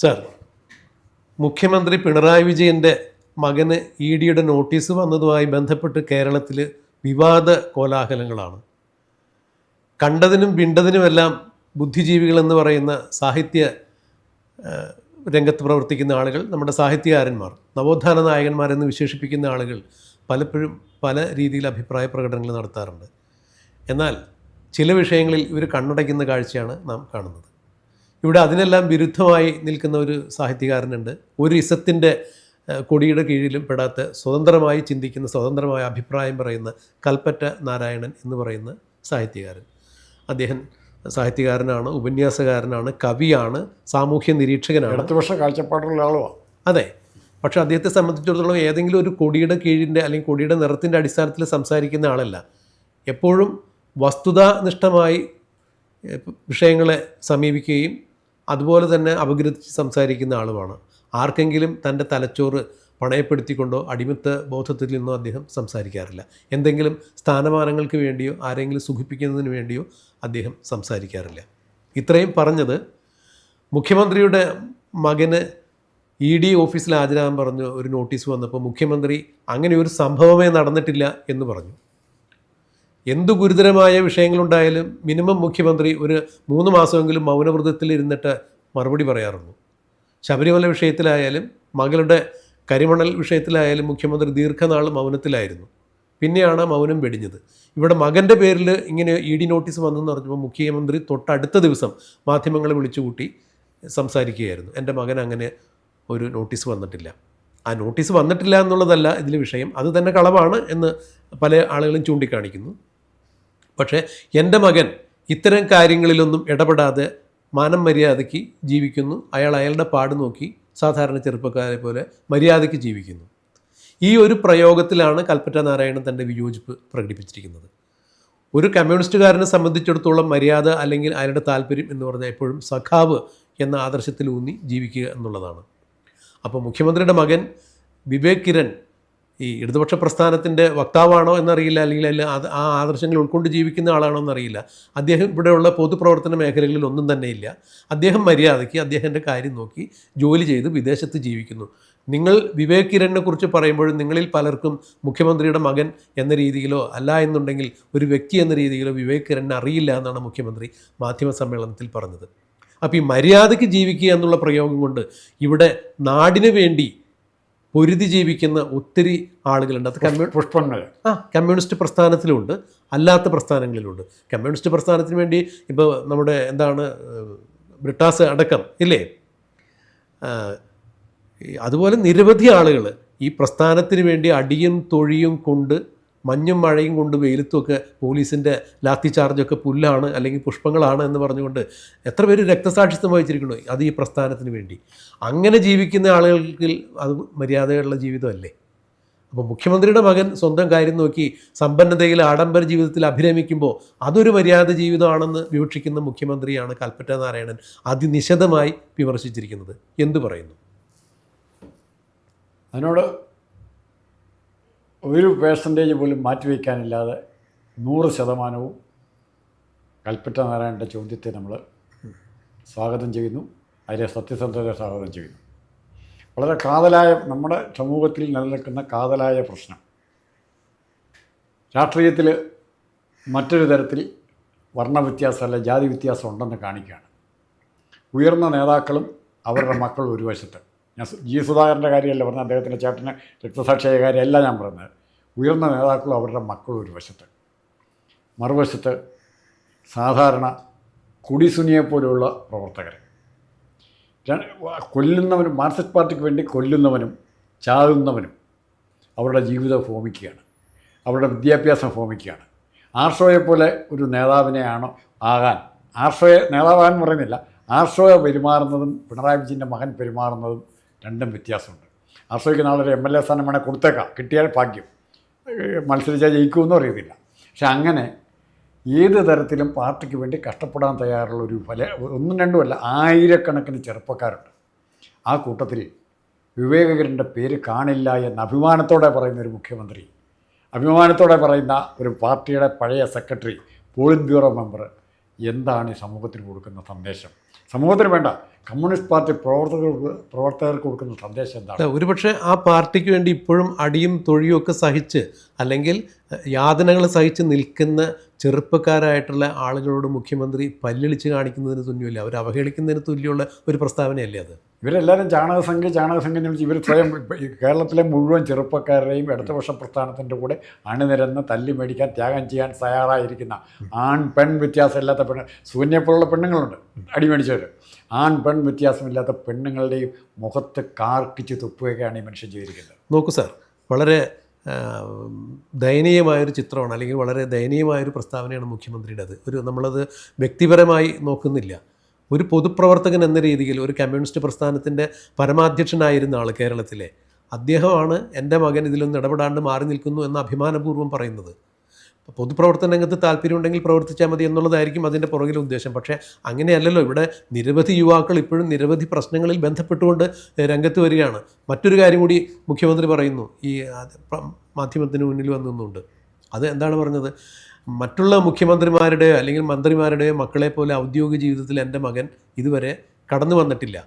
Sir മുഖ്യമന്ത്രി പിണറായി വിജയന്റെ മകന് ഇ ഡിയുടെ നോട്ടീസ് വന്നതുമായി ബന്ധപ്പെട്ട് കേരളത്തിൽ വിവാദ കോലാഹലങ്ങളാണ്. കണ്ടതിനും വിണ്ടതിനുമെല്ലാം ബുദ്ധിജീവികൾ എന്ന് പറയുന്ന സാഹിത്യ രംഗത്ത് പ്രവർത്തിക്കുന്ന ആളുകൾ നമ്മുടെ സാഹിത്യകാരന്മാർ നവോത്ഥാന നായകന്മാരെന്ന് വിശേഷിപ്പിക്കുന്ന ആളുകൾ പലപ്പോഴും പല രീതിയിൽ അഭിപ്രായ പ്രകടനങ്ങൾ നടത്താറുണ്ട്. എന്നാൽ ചില വിഷയങ്ങളിൽ ഇവർ കണ്ണടയ്ക്കുന്ന കാഴ്ചയാണ് നാം കാണുന്നത്. ഇവിടെ അതിനെല്ലാം വിരുദ്ധമായി നിൽക്കുന്ന ഒരു സാഹിത്യകാരനുണ്ട്. ഒരു ഇസത്തിന്റെ കൊടിയുടെ കീഴിലും പെടാത്ത സ്വതന്ത്രമായി ചിന്തിക്കുന്ന സ്വതന്ത്രമായ അഭിപ്രായം പറയുന്ന കൽപ്പറ്റ നാരായണൻ എന്ന് പറയുന്ന സാഹിത്യകാരൻ. അദ്ദേഹം സാഹിത്യകാരനാണ് ഉപന്യാസകാരനാണ് കവിയാണ് സാമൂഹ്യ നിരീക്ഷകനാണ്. ഇടതുപക്ഷ കാഴ്ചപ്പാടുള്ള ആളുമാണ് അതെ. പക്ഷേ അദ്ദേഹത്തെ സംബന്ധിച്ചിടത്തോളം ഏതെങ്കിലും ഒരു കൊടിയുടെ കീഴിന്റെ അല്ലെങ്കിൽ കൊടിയുടെ നിറത്തിന്റെ അടിസ്ഥാനത്തിൽ സംസാരിക്കുന്ന ആളല്ല. എപ്പോഴും വസ്തുതാനിഷ്ഠമായി വിഷയങ്ങളെ സമീപിക്കുകയും അതുപോലെ തന്നെ അപഗ്രഥിച്ച് സംസാരിക്കുന്ന ആളുമാണ്. ആർക്കെങ്കിലും തന്റെ തലച്ചോറ് പണയപ്പെടുത്തിക്കൊണ്ടോ അടിമത്ത ബോധത്തിൽ നിന്നോ അദ്ദേഹം സംസാരിക്കാറില്ല. എന്തെങ്കിലും സ്ഥാനമാനങ്ങൾക്ക് വേണ്ടിയോ ആരെങ്കിലും സുഖിപ്പിക്കുന്നതിന് വേണ്ടിയോ അദ്ദേഹം സംസാരിക്കാറില്ല. ഇത്രയും പറഞ്ഞത് മുഖ്യമന്ത്രിയുടെ മകന് ഇ ഡി ഓഫീസിൽ ഹാജരാകാൻ പറഞ്ഞു ഒരു നോട്ടീസ് വന്നപ്പോൾ മുഖ്യമന്ത്രി അങ്ങനെ ഒരു സംഭവമേ നടന്നിട്ടില്ല എന്ന് പറഞ്ഞു. എന്തു ഗുരുതരമായ വിഷയങ്ങളുണ്ടായാലും മിനിമം മുഖ്യമന്ത്രി ഒരു മൂന്ന് മാസമെങ്കിലും മൗനവ്രതത്തിൽ ഇരുന്നിട്ട് മറുപടി പറയാറുള്ളൂ. ശബരിമല വിഷയത്തിലായാലും മകളുടെ കരിമണൽ വിഷയത്തിലായാലും മുഖ്യമന്ത്രി ദീർഘനാൾ മൗനത്തിലായിരുന്നു. പിന്നെയാണ് മൗനം വെടിഞ്ഞത്. ഇവിടെ മകന്റെ പേരിൽ ഇങ്ങനെ ഇ ഡി നോട്ടീസ് വന്നെന്ന് പറഞ്ഞപ്പോൾ മുഖ്യമന്ത്രി തൊട്ടടുത്ത ദിവസം മാധ്യമങ്ങളെ വിളിച്ചുകൂട്ടി സംസാരിക്കുകയായിരുന്നു. എന്റെ മകൻ അങ്ങനെ ഒരു നോട്ടീസ് വന്നിട്ടില്ല. ആ നോട്ടീസ് വന്നിട്ടില്ല എന്നുള്ളതല്ല ഇതിലെ വിഷയം. അത് തന്നെ കളവാണ് എന്ന് പല ആളുകളും ചൂണ്ടിക്കാണിക്കുന്നു. പക്ഷേ എന്റെ മകൻ ഇത്തരം കാര്യങ്ങളിലൊന്നും ഇടപെടാതെ മാനം മര്യാദയ്ക്ക് ജീവിക്കുന്നു. അയാൾ അയാളുടെ പാട് നോക്കി സാധാരണ ചെറുപ്പക്കാരെ പോലെ മര്യാദയ്ക്ക് ജീവിക്കുന്നു. ഈ ഒരു പ്രയോഗത്തിലാണ് കൽപ്പറ്റ നാരായണൻ തന്റെ വിയോജിപ്പ് പ്രകടിപ്പിച്ചിരിക്കുന്നത്. ഒരു കമ്മ്യൂണിസ്റ്റുകാരനെ സംബന്ധിച്ചിടത്തോളം മര്യാദ അല്ലെങ്കിൽ അയാളുടെ താല്പര്യം എന്ന് പറഞ്ഞാൽ എപ്പോഴും സഖാവ് എന്ന ആദർശത്തിലൂന്നി ജീവിക്കുക എന്നുള്ളതാണ്. അപ്പോൾ മുഖ്യമന്ത്രിയുടെ മകൻ വിവേക് കിരൺ ഈ ഇടതുപക്ഷ പ്രസ്ഥാനത്തിന്റെ വക്താവാണോ എന്നറിയില്ല അല്ലെങ്കിൽ അല്ല അത് ആ ആദർശങ്ങൾ ഉൾക്കൊണ്ട് ജീവിക്കുന്ന ആളാണോ എന്നറിയില്ല. അദ്ദേഹം ഇവിടെയുള്ള പൊതുപ്രവർത്തന മേഖലകളിൽ ഒന്നും തന്നെ ഇല്ല. അദ്ദേഹം മര്യാദയ്ക്ക് അദ്ദേഹത്തിന്റെ കാര്യം നോക്കി ജോലി ചെയ്ത് വിദേശത്ത് ജീവിക്കുന്നു. നിങ്ങൾ വിവേക് കിരണിനെ കുറിച്ച് പറയുമ്പോഴും നിങ്ങളിൽ പലർക്കും മുഖ്യമന്ത്രിയുടെ മകൻ എന്ന രീതിയിലോ അല്ല എന്നുണ്ടെങ്കിൽ ഒരു വ്യക്തി എന്ന രീതിയിലോ വിവേക് കിരണിനെ അറിയില്ല എന്നാണ് മുഖ്യമന്ത്രി മാധ്യമ സമ്മേളനത്തിൽ പറഞ്ഞത്. അപ്പോൾ ഈ മര്യാദയ്ക്ക് ജീവിക്കുക എന്നുള്ള പ്രയോഗം കൊണ്ട് ഇവിടെ നാടിനു വേണ്ടി പൊരുതി ജീവിക്കുന്ന ഒത്തിരി ആളുകളുണ്ട്. അത് കമ്മ്യൂ പുഷ്പങ്ങൾ. ആ കമ്മ്യൂണിസ്റ്റ് പ്രസ്ഥാനത്തിലുണ്ട്. അല്ലാത്ത പ്രസ്ഥാനങ്ങളിലുണ്ട്. കമ്മ്യൂണിസ്റ്റ് പ്രസ്ഥാനത്തിന് വേണ്ടി ഇപ്പോൾ നമ്മുടെ എന്താണ് ബ്രിട്ടാസ് അടക്കം ഇല്ലേ? അതുപോലെ നിരവധി ആളുകൾ ഈ പ്രസ്ഥാനത്തിന് വേണ്ടി അടിയും തൊഴിയും കൊണ്ട് മഞ്ഞും മഴയും കൊണ്ട് വെയിലത്തുമൊക്കെ പോലീസിന്റെ ലാത്തി ചാർജൊക്കെ പുല്ലാണ് അല്ലെങ്കിൽ പുഷ്പങ്ങളാണ് എന്ന് പറഞ്ഞുകൊണ്ട് എത്ര പേര് രക്തസാക്ഷിത്വം വഹിച്ചിരിക്കണു അത് ഈ പ്രസ്ഥാനത്തിന് വേണ്ടി. അങ്ങനെ ജീവിക്കുന്ന ആളുകൾക്ക് അത് മര്യാദയുള്ള ജീവിതമല്ലേ? അപ്പോൾ മുഖ്യമന്ത്രിയുടെ മകൻ സ്വന്തം കാര്യം നോക്കി സമ്പന്നതയിൽ ആഡംബര ജീവിതത്തിൽ അഭിരമിക്കുമ്പോൾ അതൊരു മര്യാദ ജീവിതമാണെന്ന് വിവക്ഷിക്കുന്ന മുഖ്യമന്ത്രിയാണ് കൽപ്പറ്റ നാരായണൻ അതിനിശദമായി വിമർശിച്ചിരിക്കുന്നത്. എന്തു പറയുന്നു? അതിനോട് ഒരു പേഴ്സന്റേജ് പോലും മാറ്റിവെക്കാനില്ലാതെ നൂറ് ശതമാനവും കൽപ്പറ്റ നാരായണന്റെ ചോദ്യത്തെ നമ്മൾ സ്വാഗതം ചെയ്യുന്നു. അതിലെ സത്യസന്ധത സ്വാഗതം ചെയ്യുന്നു. വളരെ കാതലായ നമ്മുടെ സമൂഹത്തിൽ നിലനിൽക്കുന്ന കാതലായ പ്രശ്നം. രാഷ്ട്രീയത്തിൽ മറ്റൊരു തരത്തിൽ വർണവ്യത്യാസമല്ല ജാതി വ്യത്യാസം ഉണ്ടെന്ന് കാണിക്കുകയാണ്. ഉയർന്ന നേതാക്കളും അവരുടെ മക്കളും ഒരു വശത്ത്. ഞാൻ ജി സുധാകരന്റെ കാര്യമല്ല പറഞ്ഞത് അദ്ദേഹത്തിന്റെ ചേട്ടന് രക്തസാക്ഷിയായ കാര്യമല്ല ഞാൻ പറഞ്ഞത്. ഉയർന്ന നേതാക്കളും അവരുടെ മക്കളും ഒരു വശത്ത്. മറുവശത്ത് സാധാരണ കുടിസുനിയെ പോലെയുള്ള പ്രവർത്തകർ കൊല്ലുന്നവനും മാർക്സിസ്റ്റ് പാർട്ടിക്ക് വേണ്ടി കൊല്ലുന്നവനും ചാകുന്നവനും അവരുടെ ജീവിതം ഹോമിക്കുകയാണ്. അവരുടെ വിദ്യാഭ്യാസം ഹോമിക്കുകയാണ്. ആർഷോയെ പോലെ ഒരു നേതാവിനെയാണ് ആകാൻ ആർഷോയെ നേതാവാകാൻ പറയുന്നില്ല ആർഷോയെ പെരുമാറുന്നതും പിണറായി വിജയന്റെ മകൻ പെരുമാറുന്നതും രണ്ടും വ്യത്യാസമുണ്ട്. ആർഷോയ്ക്ക് നാളെ ഒരു എം എൽ എ സ്ഥാനം വേണേൽ കൊടുത്തേക്കാം. കിട്ടിയാൽ ഭാഗ്യം. മത്സരിച്ചാൽ ജയിക്കുമെന്നും അറിയത്തില്ല. പക്ഷെ അങ്ങനെ ഏത് തരത്തിലും പാർട്ടിക്ക് വേണ്ടി കഷ്ടപ്പെടാൻ തയ്യാറുള്ള ഒരു പല ഒന്നും രണ്ടുമല്ല ആയിരക്കണക്കിന് ചെറുപ്പക്കാരുണ്ട്. ആ കൂട്ടത്തിൽ വിവേകകരന്റെ പേര് കാണില്ല എന്ന അഭിമാനത്തോടെ പറയുന്ന ഒരു മുഖ്യമന്ത്രി അഭിമാനത്തോടെ പറയുന്ന ഒരു പാർട്ടിയുടെ പഴയ സെക്രട്ടറി പോളിറ്റ് ബ്യൂറോ മെമ്പർ എന്താണ് ഈ സമൂഹത്തിന് കൊടുക്കുന്ന സന്ദേശം? സമൂഹത്തിന് വേണ്ട കമ്മ്യൂണിസ്റ്റ് പാർട്ടി പ്രവർത്തകർക്ക് പ്രവർത്തകർക്ക് കൊടുക്കുന്ന സന്ദേശം എന്താണ്? ഒരുപക്ഷെ ആ പാർട്ടിക്ക് വേണ്ടി ഇപ്പോഴും അടിയും തൊഴിയും ഒക്കെ സഹിച്ച് അല്ലെങ്കിൽ യാതനകൾ സഹിച്ച് നിൽക്കുന്ന ചെറുപ്പക്കാരായിട്ടുള്ള ആളുകളോട് മുഖ്യമന്ത്രി പല്ലിളിച്ച് കാണിക്കുന്നതിന് തുല്യമില്ല. അവർ അവഹേളിക്കുന്നതിന് തുല്യമുള്ള ഒരു പ്രസ്താവനയല്ലേ അത്? ഇവരെല്ലാവരും ചാണകസംഖ്യ ചാണകസംഖ്യ എന്ന് വിളിച്ച് ഇവർ സ്വയം കേരളത്തിലെ മുഴുവൻ ചെറുപ്പക്കാരുടെയും ഇടതുപക്ഷ പ്രസ്ഥാനത്തിന്റെ കൂടെ അണിനിരന്ന് തല്ലി മേടിക്കാൻ ത്യാഗം ചെയ്യാൻ തയ്യാറായിരിക്കുന്ന ആൺ പെൺ വ്യത്യാസമില്ലാത്ത പെണ്ണ് സൂന്യപ്പോലുള്ള പെണ്ണുങ്ങളുണ്ട്. അടിമേടിച്ചവർ ആൺ പെൺ വ്യത്യാസമില്ലാത്ത പെണ്ണുങ്ങളുടെയും മുഖത്ത് കാർക്കിച്ച് തുപ്പുകയാണ് ഈ മനുഷ്യൻ ചെയ്തിരിക്കുന്നത് നോക്കൂ സാർ വളരെ ദയനീയമായൊരു ചിത്രമാണ് അല്ലെങ്കിൽ വളരെ ദയനീയമായൊരു പ്രസ്താവനയാണ് മുഖ്യമന്ത്രിയുടേത്. ഒരു നമ്മളത് വ്യക്തിപരമായി നോക്കുന്നില്ല. ഒരു പൊതുപ്രവർത്തകൻ എന്ന രീതിയിൽ ഒരു കമ്മ്യൂണിസ്റ്റ് പ്രസ്ഥാനത്തിന്റെ പരമാധ്യക്ഷനായിരുന്ന ആൾ കേരളത്തിലെ. അദ്ദേഹമാണ് എന്റെ മകൻ ഇതിലൊന്നും ഇടപെടാണ്ട് മാറി നിൽക്കുന്നു എന്ന് അഭിമാനപൂർവം പറയുന്നത്. പൊതുപ്രവർത്തന രംഗത്ത് താല്പര്യമുണ്ടെങ്കിൽ പ്രവർത്തിച്ചാൽ മതി എന്നുള്ളതായിരിക്കും അതിന്റെ പുറകിലെ ഉദ്ദേശം. പക്ഷേ അങ്ങനെയല്ലല്ലോ ഇവിടെ നിരവധി യുവാക്കൾ ഇപ്പോഴും നിരവധി പ്രശ്നങ്ങളിൽ ബന്ധപ്പെട്ടുകൊണ്ട് രംഗത്ത് വരികയാണ്. മറ്റൊരു കാര്യം കൂടി മുഖ്യമന്ത്രി പറയുന്നു ഈ മാധ്യമത്തിന് മുന്നിൽ വന്നുകൊണ്ട് അത് എന്താണ് പറഞ്ഞത്? മറ്റുള്ള മുഖ്യമന്ത്രിമാരുടെയോ അല്ലെങ്കിൽ മന്ത്രിമാരുടെയോ മക്കളെ പോലെ ഔദ്യോഗിക ജീവിതത്തിൽ എന്റെ മകൻ ഇതുവരെ കടന്നു വന്നിട്ടില്ല.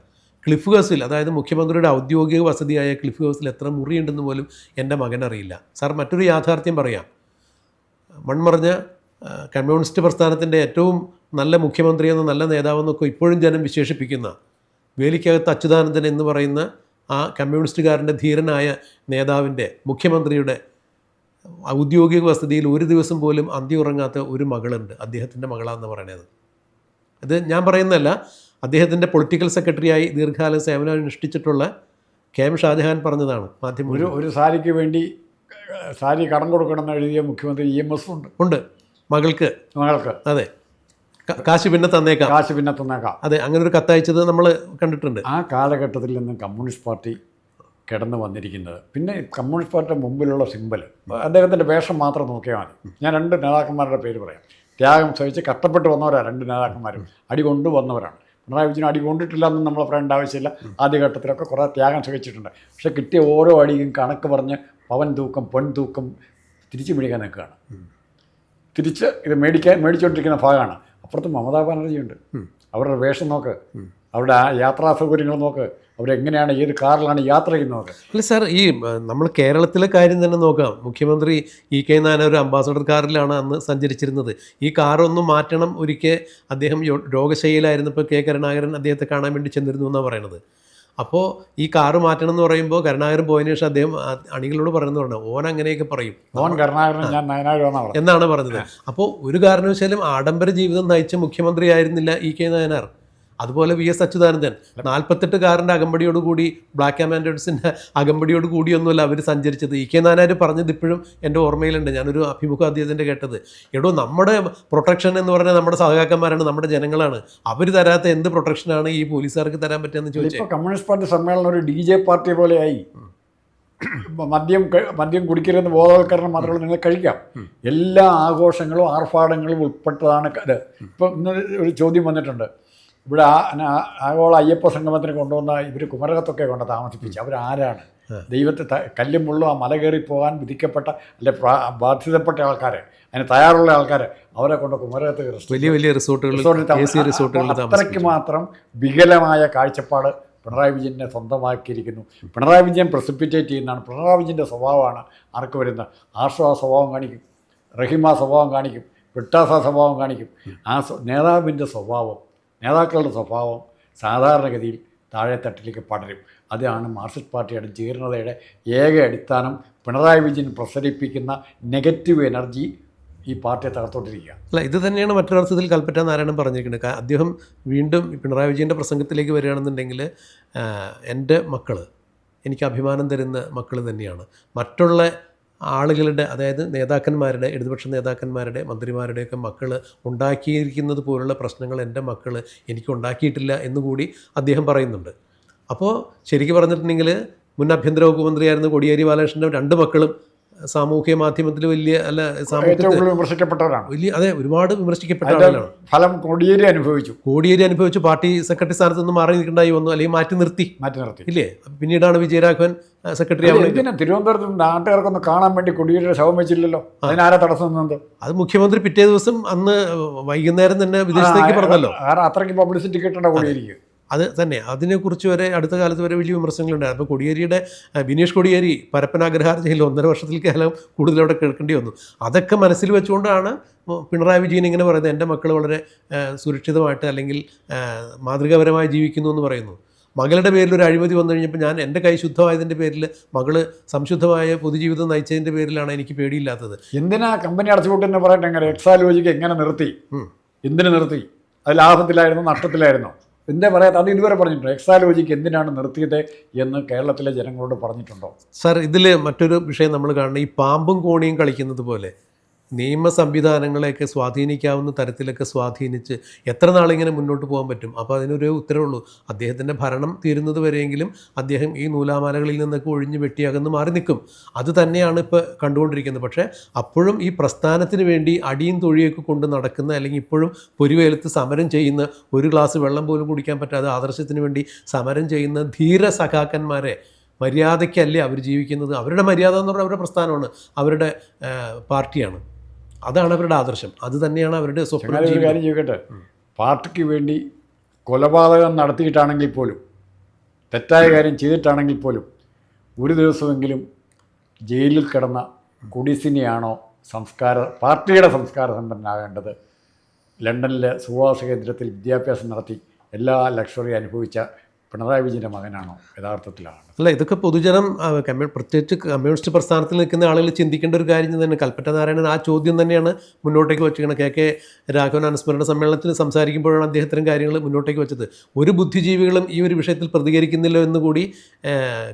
ക്ലിഫ് ഹൗസിൽ അതായത് മുഖ്യമന്ത്രിയുടെ ഔദ്യോഗിക വസതിയായ ക്ലിഫ് ഹൗസിൽ എത്ര മുറിയുണ്ടെന്ന് പോലും എന്റെ മകൻ അറിയില്ല. സാർ മറ്റൊരു യാഥാർത്ഥ്യം പറയാം. മൺമറഞ്ഞ കമ്മ്യൂണിസ്റ്റ് പ്രസ്ഥാനത്തിന്റെ ഏറ്റവും നല്ല മുഖ്യമന്ത്രി എന്ന നല്ല നേതാവെന്നൊക്കെ ഇപ്പോഴും ജനം വിശേഷിപ്പിക്കുന്ന വേലിക്കകത്ത് അച്യുതാനന്ദൻ എന്ന് പറയുന്ന ആ കമ്മ്യൂണിസ്റ്റുകാരന്റെ ധീരനായ നേതാവിന്റെ മുഖ്യമന്ത്രിയുടെ ഔദ്യോഗിക വസതിയിൽ ഒരു ദിവസം പോലും അന്തി ഉറങ്ങാത്ത ഒരു മകളുണ്ട്. അദ്ദേഹത്തിന്റെ മകളാണെന്ന് പറയണത്. അത് ഞാൻ പറയുന്നതല്ല അദ്ദേഹത്തിന്റെ പൊളിറ്റിക്കൽ സെക്രട്ടറിയായി ദീർഘകാല സേവനം അനുഷ്ഠിച്ചിട്ടുള്ള കെ എം ഷാജഹാൻ പറഞ്ഞതാണ് മാധ്യമം ഒരു ഒരു സാരിക്ക് വേണ്ടി സാരി കടം കൊടുക്കണമെന്ന് എഴുതിയ മുഖ്യമന്ത്രി ഇ എം എസ് ഉണ്ട്. ഉണ്ട്. മകൾക്ക്. മകൾക്ക്. അതെ. കാശ് പിന്നെ തന്നേക്കാം. കാശ് പിന്നെ തന്നേക്കാം. അതെ അങ്ങനെ ഒരു കത്തയച്ചത് നമ്മൾ കണ്ടിട്ടുണ്ട്. ആ കാലഘട്ടത്തിൽ നിന്ന് കമ്മ്യൂണിസ്റ്റ് പാർട്ടി കിടന്നു വന്നിരിക്കുന്നത്. പിന്നെ കമ്മ്യൂണിസ്റ്റ് പാർട്ടിയുടെ മുമ്പിലുള്ള സിമ്പൽ. അദ്ദേഹത്തിന്റെ വേഷം മാത്രം നോക്കിയാൽ മതി. ഞാൻ രണ്ട് നേതാക്കന്മാരുടെ പേര് പറയാം. ത്യാഗം സഹിച്ച് കഷ്ടപ്പെട്ട് വന്നവരാണ് രണ്ട് നേതാക്കന്മാരും. അടി വന്നവരാണ് പിണറായി വിജയൻ അടി കൊണ്ടിട്ടില്ല എന്ന് നമ്മൾ പറയേണ്ട ആവശ്യമില്ല. ആദ്യഘട്ടത്തിലൊക്കെ കുറേ ത്യാഗം സഹിച്ചിട്ടുണ്ട്. പക്ഷെ കിട്ടിയ ഓരോ അടിയും കണക്ക് പറഞ്ഞ് പവൻ തൂക്കം പൊൻ തൂക്കം തിരിച്ചു പിടിക്കാൻ നിൽക്കുകയാണ്. തിരിച്ച് ഇത് മേടിക്കാൻ മേടിച്ചുകൊണ്ടിരിക്കുന്ന ഭാഗമാണ്. അപ്പുറത്ത് മമതാ ബാനർജിയുണ്ട്. അവരുടെ വേഷം നോക്ക്. അവരുടെ ആ യാത്രാ സൗകര്യങ്ങൾ നോക്ക്. അവരെങ്ങനെയാണ് ഏത് കാറിലാണ് യാത്ര ചെയ്യുന്നത്? അല്ല സാർ ഈ നമ്മൾ കേരളത്തിലെ കാര്യം തന്നെ നോക്കാം. മുഖ്യമന്ത്രി ഇ കെ നായർ ഒരു അംബാസഡർ കാറിലാണ് അന്ന് സഞ്ചരിച്ചിരുന്നത്. ഈ കാറൊന്നും മാറ്റണം ഒരിക്കൽ അദ്ദേഹം രോഗശൈലിയിലായിരുന്നപ്പോൾ കെ കരുണാകരൻ അദ്ദേഹത്തെ കാണാൻ വേണ്ടി ചെന്നിരുന്നു എന്നാണ് പറയുന്നത് അപ്പോൾ ഈ കാറ് മാറ്റണം എന്ന് പറയുമ്പോൾ കരുണാകരൻ പോയതിനു ശേഷം അദ്ദേഹം അണികളോട് പറയുന്നത് പറഞ്ഞു ഓൻ അങ്ങനെയൊക്കെ പറയും. ഓൻ കരുണാകരൻ ഞാൻ എന്നാണ് പറഞ്ഞത്. അപ്പോൾ ഒരു കാരണവശാലും ആഡംബര ജീവിതം നയിച്ച മുഖ്യമന്ത്രിയായിരുന്നില്ല ഇ കെ നായനാർ. അതുപോലെ വി എസ് അച്യുതാനന്ദൻ. നാൽപ്പത്തെട്ട് കാറിന്റെ അകമ്പടിയോടുകൂടി ബ്ലാക്ക് ആൻഡേഴ്സിന്റെ അകമ്പടിയോട് കൂടിയൊന്നുമല്ല അവർ സഞ്ചരിച്ചത്. ഇ കെ നാനാര് പറഞ്ഞത് ഇപ്പോഴും എന്റെ ഓർമ്മയിലുണ്ട്. ഞാനൊരു അഭിമുഖം അദ്ദേഹത്തിന്റെ കേട്ടത്. എടോ നമ്മുടെ പ്രൊട്ടക്ഷൻ എന്ന് പറഞ്ഞാൽ നമ്മുടെ സഹകാക്കന്മാരാണ് നമ്മുടെ ജനങ്ങളാണ്. അവർ തരാത്ത എന്ത് പ്രൊട്ടക്ഷനാണ് ഈ പോലീസുകാർക്ക് തരാൻ പറ്റുകയെന്ന് ചോദിച്ചേ? കമ്മ്യൂണിസ്റ്റ് പാർട്ടി സമ്മേളനം ഒരു ഡി ജെ പാർട്ടി പോലെയായി. മദ്യം മദ്യം കുടിക്കരുതെന്ന് ബോധവൽക്കരണം മാത്രമല്ല നിങ്ങൾ കഴിക്കാം. എല്ലാ ആഘോഷങ്ങളും ആർഭാടങ്ങളും ഉൾപ്പെട്ടതാണ് ഇത്. ഇപ്പം ഇന്ന് ഒരു ചോദ്യം വന്നിട്ടുണ്ട്. ഇവിടെ ആ ആഗോള അയ്യപ്പ സംഗമത്തിന് കൊണ്ടുവന്ന ഇവർ കുമരകത്തൊക്കെ കൊണ്ട് താമസിപ്പിച്ചു. അവരാരാണ്? ദൈവത്തെ കല്ലും മുള്ളും ആ മല കയറി പോകാൻ വിധിക്കപ്പെട്ട അല്ലെ ബാധ്യതപ്പെട്ട ബാധിതപ്പെട്ട ആൾക്കാർ അതിന് തയ്യാറുള്ള ആൾക്കാർ അവരെ കൊണ്ട് കുമരകത്ത് വലിയ വലിയ റിസോർട്ടുകൾ അത്രയ്ക്ക് മാത്രം വികലമായ കാഴ്ചപ്പാട് പിണറായി വിജയനെ സ്വന്തമാക്കിയിരിക്കുന്നു. പിണറായി വിജയൻ പ്രസിപ്പിറ്റേറ്റ് ചെയ്യുന്നതാണ്. പിണറായി വിജയന്റെ സ്വഭാവമാണ് ആർക്ക് വരുന്നത്? ആർഷോ ആ സ്വഭാവം കാണിക്കും റഹിമ സ്വഭാവം കാണിക്കും വിട്ടാസ സ്വഭാവം കാണിക്കും. ആ നേതാവിന്റെ സ്വഭാവം നേതാക്കളുടെ സ്വഭാവം സാധാരണഗതിയിൽ താഴെ തട്ടിലേക്ക് പടരും. അതാണ് മാർക്സിസ്റ്റ് പാർട്ടിയുടെ ജീർണതയുടെ ഏക അടിസ്ഥാനം. പിണറായി വിജയൻ പ്രസരിപ്പിക്കുന്ന നെഗറ്റീവ് എനർജി ഈ പാർട്ടിയെ തകർത്തോണ്ടിരിക്കുക അല്ല ഇത് തന്നെയാണ് മറ്റൊരർത്ഥത്തിൽ കൽപ്പറ്റ നാരായണൻ പറഞ്ഞിരിക്കുന്നത്. അദ്ദേഹം വീണ്ടും പിണറായി വിജയന്റെ പ്രസംഗത്തിലേക്ക് വരികയാണെന്നുണ്ടെങ്കിൽ എന്റെ മക്കൾ എനിക്ക് അഭിമാനം തരുന്ന മക്കൾ തന്നെയാണ്. മറ്റുള്ള ആളുകളുടെ അതായത് നേതാക്കന്മാരുടെ ഇടതുപക്ഷ നേതാക്കന്മാരുടെ മന്ത്രിമാരുടെയൊക്കെ മക്കൾ ഉണ്ടാക്കിയിരിക്കുന്നത് പോലുള്ള പ്രശ്നങ്ങൾ എന്റെ മക്കൾ എനിക്ക് ഉണ്ടാക്കിയിട്ടില്ല എന്നുകൂടി അദ്ദേഹം പറയുന്നുണ്ട്. അപ്പോൾ ശരിക്കും പറഞ്ഞിട്ടുണ്ടെങ്കിൽ മുൻ ആഭ്യന്തര വകുപ്പ് മന്ത്രിയായിരുന്ന കോടിയേരി ബാലകൃഷ്ണന്റെ രണ്ട് മക്കളും സാമൂഹ്യ മാധ്യമത്തിൽ വലിയ അല്ല വിമർശിക്കപ്പെട്ടവരാണ്. വലിയ അതെ ഒരുപാട് വിമർശിക്കപ്പെട്ട ആളുകളാണ്. ഫലം കോടിയേരി അനുഭവിച്ചു. കോടിയേരി അനുഭവിച്ചു പാർട്ടി സെക്രട്ടറി സ്ഥാനത്ത് നിന്ന് മാറി നിൽക്കേണ്ടായി വന്നു അല്ലെങ്കിൽ മാറ്റി നിർത്തി. മാറ്റി നിർത്തി. ഇല്ലേ? പിന്നീടാണ് വിജയരാഘവൻ സെക്രട്ടറി ആവുന്നത്. തിരുവനന്തപുരത്ത് നാട്ടുകാർക്കൊന്ന് കാണാൻ വേണ്ടി കൊടിയേരിയുടെ ശവം വെച്ചില്ലല്ലോ? അതിനാരാ തടസ്സം നിന്നത്? അത് മുഖ്യമന്ത്രി പിറ്റേ ദിവസം അന്ന് വൈകുന്നേരം തന്നെ വിദേശത്തേക്ക് പറഞ്ഞല്ലോ. കാരണം അത്രയ്ക്ക് പബ്ലിസിറ്റി കിട്ടേണ്ട കൊടിയേരിക്ക്. അത് തന്നെ. അതിനെക്കുറിച്ച് വരെ അടുത്ത കാലത്ത് വരെ വലിയ വിമർശനങ്ങളുണ്ടായിരുന്നു അപ്പോൾ കൊടിയേരിയുടെ ബിനീഷ് കൊടിയേരി പരപ്പനാഗ്രഹാർ ഒന്നര വർഷത്തിൽ കാലം കൂടുതൽ അവിടെ കേൾക്കേണ്ടി വന്നു. അതൊക്കെ മനസ്സിൽ വെച്ചുകൊണ്ടാണ് പിണറായി വിജയൻ ഇങ്ങനെ പറയുന്നത്. എന്റെ മക്കൾ വളരെ സുരക്ഷിതമായിട്ട് അല്ലെങ്കിൽ മാതൃകാപരമായി ജീവിക്കുന്നു എന്ന് പറയുന്നു. മകളുടെ പേരിൽ ഒരു അഴിമതി വന്നു കഴിഞ്ഞപ്പോൾ ഞാൻ എന്റെ കൈ ശുദ്ധമായതിന്റെ പേരിൽ മകൾ സംശുദ്ധമായ പൊതുജീവിതം നയിച്ചതിന്റെ പേരിലാണ് എനിക്ക് പേടിയില്ലാത്തത്. എന്തിനാ കമ്പനി അടച്ചുപൂട്ടെന്ന് പറയട്ടെ? എങ്ങനെ? എക്സാലോജിക്ക് എങ്ങനെ നിർത്തി. എന്തിനു നിർത്തി? അത് ലാഭത്തിലായിരുന്നു നഷ്ടത്തിലായിരുന്നോ? എന്തേ പറയാത്ത അത് ഇതുവരെ പറഞ്ഞിട്ടുണ്ട് എക്സാലോജിക്ക് എന്തിനാണ് നിർത്തിയത് എന്ന് കേരളത്തിലെ ജനങ്ങളോട് പറഞ്ഞിട്ടുണ്ടോ? സാർ ഇതിൽ മറ്റൊരു വിഷയം നമ്മൾ കാണുന്നത് ഈ പാമ്പും കോണിയും കളിക്കുന്നത് പോലെ. നിയമ സംവിധാനങ്ങളെയൊക്കെ സ്വാധീനിക്കാവുന്ന തരത്തിലൊക്കെ സ്വാധീനിച്ച് എത്ര നാളിങ്ങനെ മുന്നോട്ട് പോകാൻ പറ്റും? അപ്പോൾ അതിനൊരു ഉത്തരവുള്ളൂ അദ്ദേഹത്തിന്റെ ഭരണം തീരുന്നത് വരെയെങ്കിലും അദ്ദേഹം ഈ നൂലാമാലകളിൽ നിന്നൊക്കെ ഒഴിഞ്ഞ് വെട്ടിയകന്ന് മാറി നിൽക്കും. അത് തന്നെയാണ് ഇപ്പോൾ കണ്ടുകൊണ്ടിരിക്കുന്നത്. പക്ഷേ അപ്പോഴും ഈ പ്രസ്ഥാനത്തിന് വേണ്ടി അടിയും തൊഴിയൊക്കെ കൊണ്ട് നടക്കുന്ന അല്ലെങ്കിൽ ഇപ്പോഴും പൊരുവേലത്ത് സമരം ചെയ്യുന്ന ഒരു ഗ്ലാസ് വെള്ളം പോലും കുടിക്കാൻ പറ്റാതെ ആദർശത്തിന് വേണ്ടി സമരം ചെയ്യുന്ന ധീര സഖാക്കന്മാരെ മര്യാദയ്ക്കല്ലേ അവർ ജീവിക്കുന്നത്? അവരുടെ മര്യാദ എന്ന് പറഞ്ഞാൽ അവരുടെ പ്രസ്ഥാനമാണ്. അവരുടെ പാർട്ടിയാണ്. അതാണ് അവരുടെ ആദർശം. അത് തന്നെയാണ് അവരുടെ സ്വപ്നം കാര്യം ചോദിക്കട്ടെ? പാർട്ടിക്ക് വേണ്ടി കൊലപാതകം നടത്തിയിട്ടാണെങ്കിൽ പോലും തെറ്റായ കാര്യം ചെയ്തിട്ടാണെങ്കിൽ പോലും ഒരു ദിവസമെങ്കിലും ജയിലിൽ കിടന്ന കുടിസിനെയാണോ സംസ്കാര പാർട്ടിയുടെ സംസ്കാര സമ്പന്നനാകേണ്ടത്? ലണ്ടനിലെ സുവാസ കേന്ദ്രത്തിൽ വിദ്യാഭ്യാസം നടത്തി എല്ലാ ലക്ഷറി അനുഭവിച്ച പിണറായി വിജയന്റെ മകനാണോ? യഥാർത്ഥത്തിലാണ്? അല്ല ഇതൊക്കെ പൊതുജനം പ്രത്യേകിച്ച് കമ്മ്യൂണിസ്റ്റ് പ്രസ്ഥാനത്തിൽ നിൽക്കുന്ന ആളുകൾ ചിന്തിക്കേണ്ട ഒരു കാര്യം തന്നെ കൽപ്പറ്റ നാരായണൻ ആ ചോദ്യം തന്നെയാണ് മുന്നോട്ടേക്ക് വെച്ചിരിക്കുന്നത്. കെ. കെ. രാഘവൻ അനുസ്മരണ സമ്മേളനത്തിൽ സംസാരിക്കുമ്പോഴാണ് അദ്ദേഹം ഇത്തരം കാര്യങ്ങൾ മുന്നോട്ടേക്ക് വെച്ചത്. ഒരു ബുദ്ധിജീവികളും ഈ ഒരു വിഷയത്തിൽ പ്രതികരിക്കുന്നില്ല എന്ന് കൂടി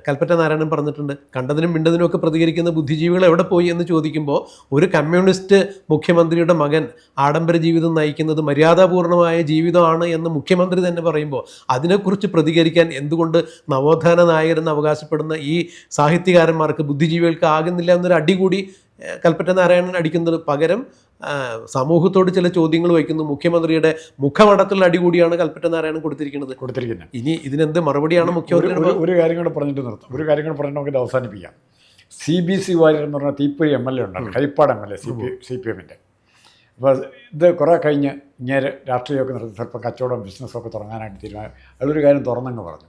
കൽപ്പറ്റ നാരായണൻ പറഞ്ഞിട്ടുണ്ട്. കണ്ടതിനും മിണ്ടതിനും ഒക്കെ പ്രതികരിക്കുന്ന ബുദ്ധിജീവികൾ എവിടെ പോയി എന്ന് ചോദിക്കുമ്പോൾ ഒരു കമ്മ്യൂണിസ്റ്റ് മുഖ്യമന്ത്രിയുടെ മകൻ ആഡംബര ജീവിതം നയിക്കുന്നത് മര്യാദാപൂർണമായ ജീവിതമാണ് എന്ന് മുഖ്യമന്ത്രി തന്നെ പറയുമ്പോൾ അതിനെക്കുറിച്ച് പ്രതികരിക്കാൻ എന്തുകൊണ്ട് നവോത്ഥാന നായകരെന്ന് അവകാശപ്പെടുന്ന ഈ സാഹിത്യകാരന്മാർക്ക് ബുദ്ധിജീവികൾക്ക് ആകുന്നില്ല എന്നൊരു അടികൂടി കൽപ്പറ്റ നാരായണൻ അടിക്കുന്നത് പകരം സമൂഹത്തോട് ചില ചോദ്യങ്ങൾ വയ്ക്കുന്നു മുഖ്യമന്ത്രിയുടെ മുഖമടത്തുള്ള അടികൂടിയാണ് കൽപ്പറ്റ നാരായണൻ കൊടുത്തിരിക്കുന്നത്. കൊടുത്തിരിക്കുന്നത്. ഇനി ഇതിനെന്ത് മറുപടിയാണ് മുഖ്യമന്ത്രി ഒരു- കാര്യം കൂടെ പറഞ്ഞിട്ട് നിർത്തും. ഒരു കാര്യം കൂടെ പറഞ്ഞിട്ട് നമുക്ക് അവസാനിപ്പിക്കാം. സി ബി സി വാര്യർ എന്ന് പറഞ്ഞ തീപ്പൊരി എം എൽ എ ഉണ്ടായിരുന്നു Harippad M L A C P C P എമ്മിന്റെ അപ്പോൾ ഇത് കുറേ കഴിഞ്ഞ് ഇങ്ങനെ രാഷ്ട്രീയമൊക്കെ നിർത്തി ചിലപ്പോൾ കച്ചവടം ബിസിനസ്സൊക്കെ തുടങ്ങാനായിട്ട് തീരുമാനം. അതൊരു കാര്യം തുറന്നങ്ങ് പറഞ്ഞു.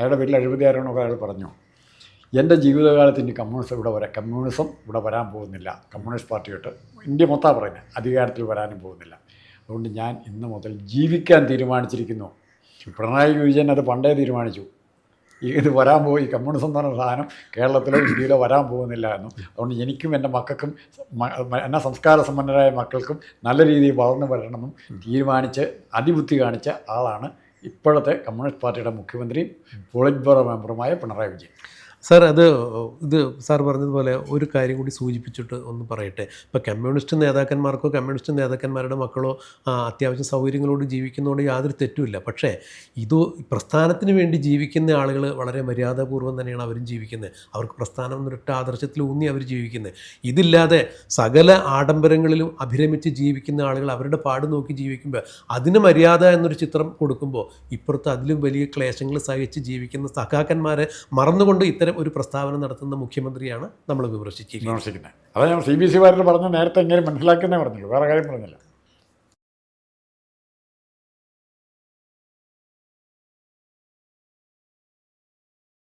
അയാളുടെ വീട്ടിൽ ആരോണൊക്കെ അയാൾ പറഞ്ഞു എന്റെ ജീവിതകാലത്ത് ഇനി കമ്മ്യൂണിസം ഇവിടെ വരാം കമ്മ്യൂണിസം ഇവിടെ വരാൻ പോകുന്നില്ല കമ്മ്യൂണിസ്റ്റ് പാർട്ടിയായിട്ട് ഇന്ത്യ മൊത്തം പറയുന്നത് അധികാരത്തിൽ വരാനും പോകുന്നില്ല. അതുകൊണ്ട് ഞാൻ ഇന്ന് മുതൽ ജീവിക്കാൻ തീരുമാനിച്ചിരിക്കുന്നു. പിണറായി വിജയൻ അത് പണ്ടേ തീരുമാനിച്ചു. ഇത് വരാൻ പോയി കമ്മ്യൂണിസം എന്ന് പറഞ്ഞ സാധനം കേരളത്തിലോ ഇന്ത്യയിലോ വരാൻ പോകുന്നില്ല എന്നും. അതുകൊണ്ട് എനിക്കും എന്റെ മക്കൾക്കും എന്നെ സംസ്കാര സമ്പന്നരായ മക്കൾക്കും നല്ല രീതിയിൽ വളർന്നു വരണമെന്നും തീരുമാനിച്ച് അതിബുദ്ധി കാണിച്ച ആളാണ് ഇപ്പോഴത്തെ കമ്മ്യൂണിസ്റ്റ് പാർട്ടിയുടെ മുഖ്യമന്ത്രിയും പോളിറ്റ് ബ്യൂറോ മെമ്പറുമായ പിണറായി വിജയൻ. സാർ അത് ഇത് സാർ പറഞ്ഞതുപോലെ ഒരു കാര്യം കൂടി സൂചിപ്പിച്ചിട്ട് ഒന്ന് പറയട്ടെ. ഇപ്പോൾ കമ്മ്യൂണിസ്റ്റ് നേതാക്കന്മാർക്കോ കമ്മ്യൂണിസ്റ്റ് നേതാക്കന്മാരുടെ മക്കളോ അത്യാവശ്യ സൗകര്യങ്ങളോട് ജീവിക്കുന്നതുകൊണ്ട് യാതൊരു തെറ്റുമില്ല. പക്ഷേ ഇത് പ്രസ്ഥാനത്തിന് വേണ്ടി ജീവിക്കുന്ന ആളുകൾ വളരെ മര്യാദാപൂർവം തന്നെയാണ് അവരും ജീവിക്കുന്നത്. അവർക്ക് പ്രസ്ഥാനം എന്നൊരൊറ്റ ആദർശത്തിൽ ഊന്നി അവർ ജീവിക്കുന്നത്. ഇതില്ലാതെ സകല ആഡംബരങ്ങളിലും അഭിരമിച്ച് ജീവിക്കുന്ന ആളുകൾ അവരുടെ പാട് നോക്കി ജീവിക്കുമ്പോൾ അതിന് മര്യാദ എന്നൊരു ചിത്രം കൊടുക്കുമ്പോൾ ഇപ്പുറത്ത് അതിലും വലിയ ക്ലേശങ്ങൾ സഹിച്ച് ജീവിക്കുന്ന സഖാക്കന്മാരെ മറന്നുകൊണ്ട് ഇത്തരം ഒരു പ്രസ്താവന നടത്തുന്ന മുഖ്യമന്ത്രിയാണ് നമ്മൾ വിമർശിച്ചിരിക്കുന്നത്. വിമർശിക്കുന്നത്. അതാണ് സി ബി സി വാര്യർ പറഞ്ഞ നേരത്തെ എങ്ങനെ മനസ്സിലാക്കുന്നേ പറഞ്ഞുള്ളൂ. വേറെ കാര്യം പറഞ്ഞില്ല.